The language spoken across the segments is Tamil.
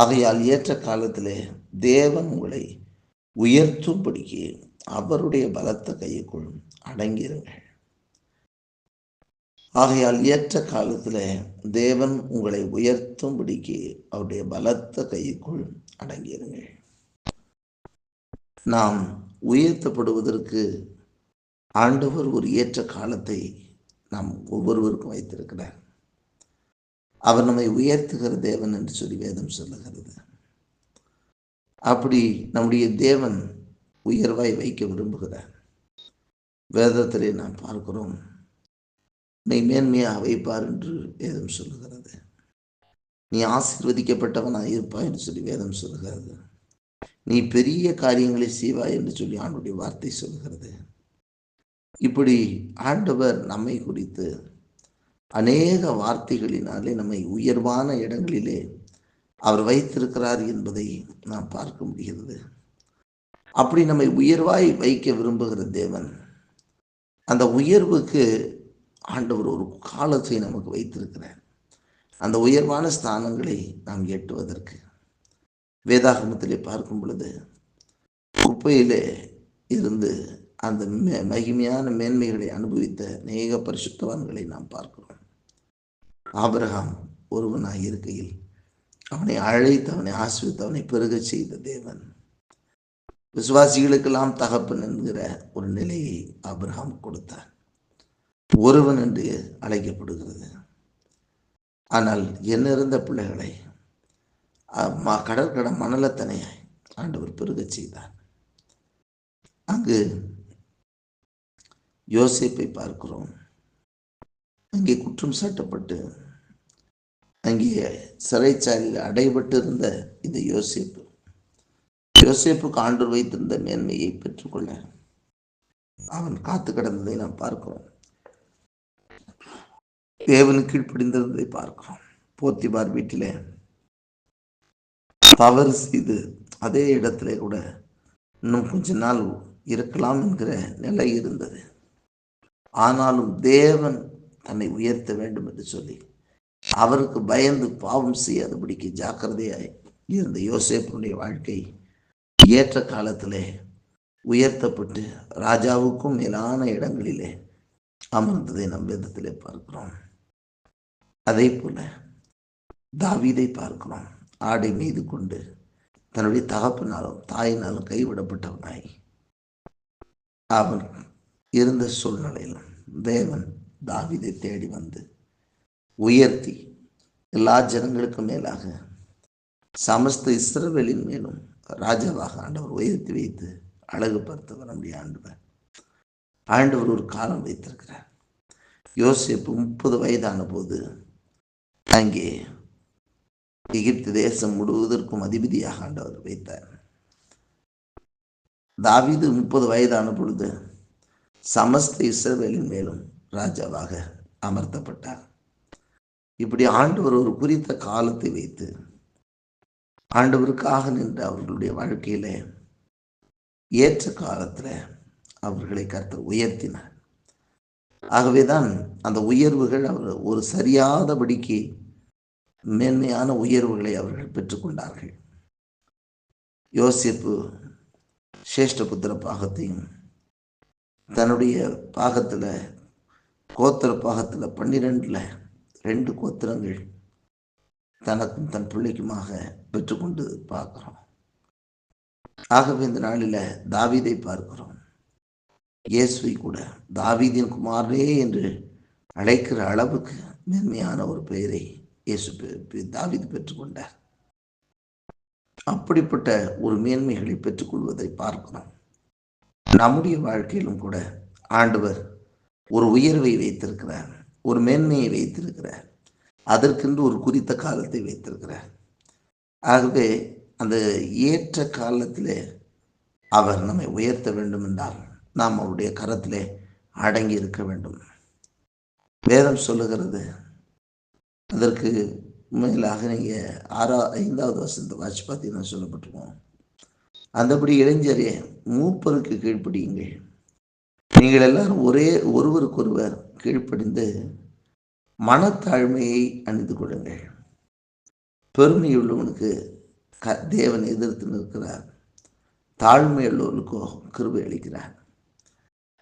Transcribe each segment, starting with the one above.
ஆகையால் ஏற்ற காலத்திலே தேவன் உங்களை உயர்த்தும்படிக்கு அவருடைய பலத்த கைக்குள் அடங்கியிருங்கள். ஆகையால் ஏற்ற காலத்தில் தேவன் உங்களை உயர்த்தும்படிக்கு அவருடைய பலத்த கைக்குள் அடங்கியிருங்கள். நாம் உயர்த்தப்படுவதற்கு ஆண்டவர் ஒரு ஏற்ற காலத்தை நாம் ஒவ்வொருவருக்கும் வைத்திருக்கிறார். அவர் நம்மை உயர்த்துகிற தேவன் என்று சொல்லி வேதம் சொல்லுகிறது. அப்படி நம்முடைய தேவன் உயர்வாய் வைக்க விரும்புகிறார். வேதத்திலே நாம் பார்க்கிறோம் உன்னை மேன்மையாக வைப்பார் என்று வேதம் சொல்லுகிறது. நீ ஆசீர்வதிக்கப்பட்டவனாக இருப்பாய் என்று சொல்லி வேதம் சொல்லுகிறது. நீ பெரிய காரியங்களை செய்வாய் என்று சொல்லி ஆண்டுடைய வார்த்தை சொல்லுகிறது. இப்படி ஆண்டவர் நம்மை குறித்து அநேக வார்த்தைகளினாலே நம்மை உயர்வான இடங்களிலே அவர் வைத்திருக்கிறார் என்பதை நாம் பார்க்க முடிகிறது. அப்படி நம்மை உயர்வாய் வைக்க விரும்புகிற தேவன் அந்த உயர்வுக்கு ஆண்டவர் ஒரு காலத்தை நமக்கு வைத்திருக்கிறார். அந்த உயர்வான ஸ்தானங்களை நாம் எட்டுவதற்கு. வேதாகமத்திலே பார்க்கும் பொழுது குப்பையிலே இருந்து அந்த மகிமையான மேன்மைகளை அனுபவித்த நேக பரிசுத்தவான்களை நாம் பார்க்கிறோம். ஆபிரகாம் ஒருவனாக இருக்கையில் அவனை அழைத்து அவனை ஆசிரித்து அவனை பெருக செய்த தேவன். விசுவாசிகளுக்கெல்லாம் தகப்பன் என்கிற ஒரு நிலையை ஆபிரகாம் கொடுத்தார். ஒருவன் என்று அழைக்கப்படுகிறது. ஆனால் என்ன இருந்த பிள்ளைகளை கடற்கடை மணலத்தனை ஆண்டவர் பெருக செய்தார். அங்கு யோசிப்பை பார்க்கிறோம். அங்கே குற்றம் சாட்டப்பட்டு அங்கே சிறைச்சாலையில் அடைபட்டு இருந்த இந்த யோசிப்பு யோசிப்புக்கு ஆண்டு வைத்திருந்த மேன்மையை பெற்றுக்கொள்ள அவன் காத்து கிடந்ததை நாம் பார்க்கிறோம். தேவன் கீழ்ப்படிந்திருந்ததை பார்க்கிறோம். போத்திபார் வீட்டிலே தவறு செய்து அதே இடத்துல கூட இன்னும் கொஞ்ச நாள் இருக்கலாம் என்கிற நிலை இருந்தது. ஆனாலும் தேவன் தன்னை உயர்த்த வேண்டும் என்று சொல்லி அவருக்கு பயந்து பாவம் செய்யாதபடிக்கு ஜாக்கிரதையாய் இருந்த யோசேப்பனுடைய வாழ்க்கை ஏற்ற காலத்திலே உயர்த்தப்பட்டு ராஜாவுக்கும் மேலான இடங்களிலே அமர்ந்ததை நம் வேதத்திலே பார்க்கிறோம். அதே போல தாவீதை பார்க்கிறோம். ஆடை மீது கொண்டு தன்னுடைய தகப்பினாலும் தாயினாலும் கைவிடப்பட்டவனாய். அவன் இருந்த சூழ்நிலையிலும் தேவன் தாவிதை தேடி வந்து உயர்த்தி எல்லா ஜனங்களுக்கும் மேலாக சமஸ்த இஸ்ரவேலின் மேலும் ராஜாவாக ஆண்டவர் உயர்த்தி வைத்து அழகு நம்முடைய ஆண்டவர். ஆண்டவர் ஒரு காலம் வைத்திருக்கிறார். யோசிப்பு முப்பது வயதான போது அங்கே எகிப்து தேசம் முழுவதற்கும் அதிபதியாக ஆண்டவர் வைத்தார். தாவிது முப்பது வயதான பொழுது சமஸ்த இஸ்ரவேலின் மேலும் ராஜாவாக அமர்த்தப்பட்டார். இப்படி ஆண்டவர் ஒரு குறித்த காலத்தை வைத்து ஆண்டவருக்காக நின்று அவர்களுடைய வாழ்க்கையில ஏற்ற காலத்தில் அவர்களை கருத்தர் உயர்த்தினார். ஆகவேதான் அந்த உயர்வுகள் அவர் ஒரு சரியாதபடிக்கு மேன்மையான உயர்வுகளை அவர்கள் பெற்றுக்கொண்டார்கள். யோசிப்பு சேஷ்டபுத்திர பாகத்தையும் தன்னுடைய பாகத்தில் கோத்திர பாகத்தில் பன்னிரெண்டில் ரெண்டு கோத்திரங்கள் தனக்கும் தன் பிள்ளைக்குமாக பெற்றுக்கொண்டு பார்க்குறோம். ஆகவே இந்த நாளில் தாவீதை பார்க்கிறோம். இயேசுவை கூட தாவீதின் குமாரே என்று அழைக்கிற அளவுக்கு மேன்மையான ஒரு பெயரை இயேசு தாவீது பெற்றுக்கொண்டார். அப்படிப்பட்ட ஒரு மேன்மைகளை பெற்றுக்கொள்வதை பார்க்கிறோம். நம்முடைய வாழ்க்கையிலும் கூட ஆண்டவர் ஒரு உயர்வை வைத்திருக்கிறார் ஒரு மேன்மையை வைத்திருக்கிறார் அதற்கென்று ஒரு குறித்த காலத்தை வைத்திருக்கிறார். ஆகவே அந்த ஏற்ற காலத்திலே அவர் நம்மை உயர்த்த வேண்டும் என்றால் நாம் அவருடைய கரத்திலே அடங்கி இருக்க வேண்டும். வேதம் சொல்லுகிறது அதற்கு மேலாக நீங்கள் ஆறா ஐந்தாவது வருஷத்தை வாட்சி பார்த்தீங்கன்னா சொல்லப்பட்டிருக்கோம். அந்தபடி இளைஞரே மூப்பருக்கு கீழ்ப்படியுங்கள். நீங்கள் எல்லாரும் ஒரே ஒருவருக்கொருவர் கீழ்ப்படிந்து மனத்தாழ்மையை அணிந்து கொள்ளுங்கள். பெருமையுள்ளவனுக்கு க தேவன் எதிர்த்து நிற்கிறார். தாழ்மையுள்ளவர்களுக்கோ கிருபை அளிக்கிறார்.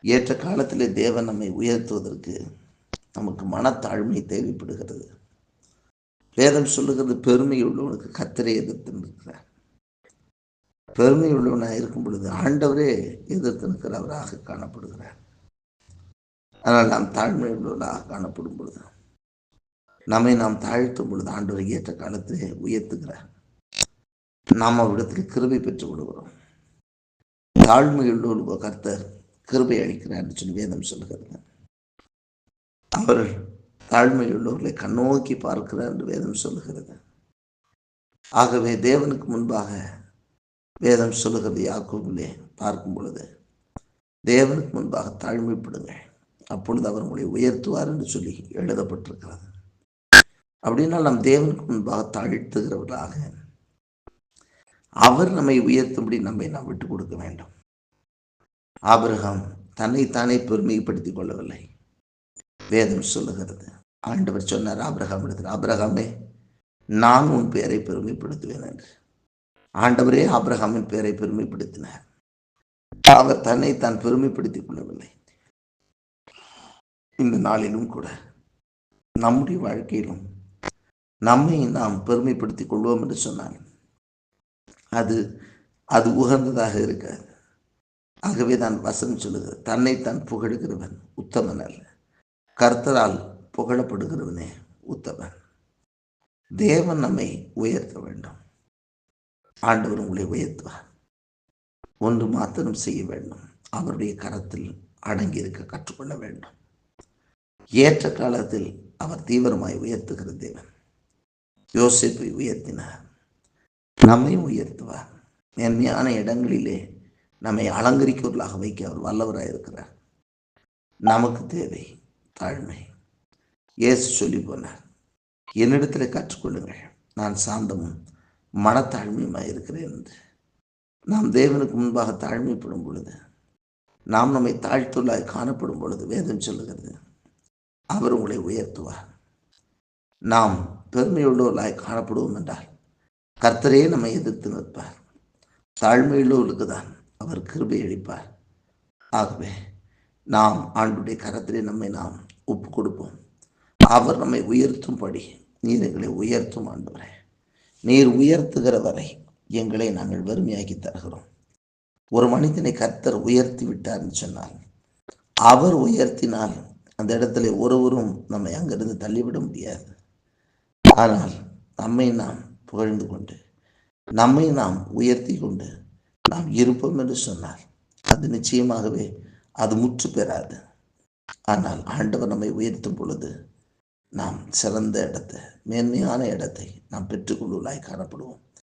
ஏற்ற காலத்திலே தேவன் நம்மை உயர்த்துவதற்கு நமக்கு மனத்தாழ்மை தேவைப்படுகிறது. வேதம் சொல்லுகிறது பெருமை உள்ளவனுக்கு கத்தரை எதிர்த்து நிற்கிறார். பெருமையுள்ளவனாக இருக்கும் பொழுது ஆண்டவரே எதிர்த்து நிற்கிறவராக காணப்படுகிறார். ஆனால் நாம் தாழ்மை உள்ளவர்களாக காணப்படும் பொழுது நம்மை நாம் தாழ்த்தும் பொழுது ஆண்டவர் ஏற்ற காலத்திலே உயர்த்துகிறார். நாம் அவரிடத்தில் கிருபை பெற்று விடுகிறோம் தாழ்மையுள்ளோர் கர்த்தர் கிருபை அளிக்கிறார் என்று சொல்லி வேதம் சொல்கிறது அவர் தாழ்மையுள்ளவர்களை கண்ணோக்கி பார்க்கிறார் என்று வேதம் சொல்லுகிறது. ஆகவே தேவனுக்கு முன்பாக வேதம் சொல்லுகிறது யாக்கோபிலே பார்க்கும் பொழுது தேவனுக்கு முன்பாக தாழ்மைப்படுங்கள். அப்பொழுது அவர் உங்களை உயர்த்துவார் என்று சொல்லி எழுதப்பட்டிருக்கிறது. அப்படின்னா நம் தேவனுக்கு முன்பாக தாழ்த்துகிறவர்களாக அவர் நம்மை உயர்த்தும்படி நம்மை நாம் விட்டுக் கொடுக்க வேண்டும். ஆபிரகாம் தன்னைத்தானே பெருமைப்படுத்திக் கொள்ளவில்லை. வேதம் சொல்லுகிறது. ஆண்டவர் சொன்னார் ஆபிரகாம் இடத்தில் ஆபிரகாமே நான் உன் பெயரை பெருமைப்படுத்துவேன் என்று. ஆண்டவரே ஆப்ரஹாமின் பெயரை பெருமைப்படுத்தினார். அவர் தன்னை தான் பெருமைப்படுத்திக் கொள்ளவில்லை. இந்த நாளிலும் கூட நம்முடைய வாழ்க்கையிலும் நம்மை நாம் பெருமைப்படுத்திக் கொள்வோம் என்று சொன்னாங்க. அது அது உகந்ததாக இருக்காது. ஆகவே தான் வசனம் சொல்லுகிறது தன்னைத்தான் புகழுகிறவன் உத்தமன் அல்ல. கர்த்தரால் புகழப்படுகிறவனே உத்தமன். தேவன் நம்மை உயர்த்த வேண்டும். ஆண்டவர் உங்களை உயர்த்துவார். ஒன்று மாத்திரம் செய்ய வேண்டும். அவருடைய கரத்தில் அடங்கி இருக்க கற்றுக்கொள்ள வேண்டும். ஏற்ற காலத்தில் அவர் தீவிரமாய் உயர்த்துகிற தேவன். யோசிப்பை உயர்த்தினார். நம்மையும் உயர்த்துவார். மேன்மையான இடங்களிலே நம்மை அலங்கரிக்கவர்களாக வைக்க அவர் வல்லவராக இருக்கிறார். நமக்கு தேவை தாழ்மை. இயேசு சொல்லி போனார் என்னிடத்தில் கற்றுக்கொள்ளுங்கள். நான் சாந்தமும் மனத்தாழ்மையுமாக இருக்கிறேன் நாம் தேவனுக்கு முன்பாக தாழ்மைப்படும் பொழுது நாம் நம்மை தாழ்த்துள்ளாய் காணப்படும் பொழுது வேதம் சொல்லுகிறது அவர் உங்களை உயர்த்துவார். நாம் பெருமையுள்ளவர்களாய் காணப்படுவோம் என்றால் கர்த்தரே நம்மை எதிர்த்து நிற்பார். தாழ்மையுள்ளவர்களுக்கு தான் அவர் கிருபை அளிப்பார். ஆகவே நாம் ஆண்டுடைய கரத்திலே நம்மை நாம் ஒப்பு கொடுப்போம் அவர் நம்மை உயர்த்தும்படி நீர் எங்களை உயர்த்தும் ஆண்டவரே. நீர் உயர்த்துகிற வரை எங்களை நாங்கள் வறுமையாக்கி தருகிறோம். ஒரு மனிதனை கர்த்தர் உயர்த்தி விட்டார்னு சொன்னால் அவர் உயர்த்தினால் அந்த இடத்துல ஒருவரும் நம்மை அங்கிருந்து தள்ளிவிட முடியாது. ஆனால் நம்மை நாம் புகழ்ந்து கொண்டு நம்மை நாம் உயர்த்தி கொண்டு நாம் இருப்போம் என்று சொன்னார் அது நிச்சயமாகவே அது முற்று பெறாது. ஆனால் ஆண்டவர் நம்மை உயர்த்தும் பொழுது நாம் சிறந்த இடத்தை மேன்மையான இடத்தை நாம் பெற்றுக்கொள்வதாய் காணப்படுவோம்.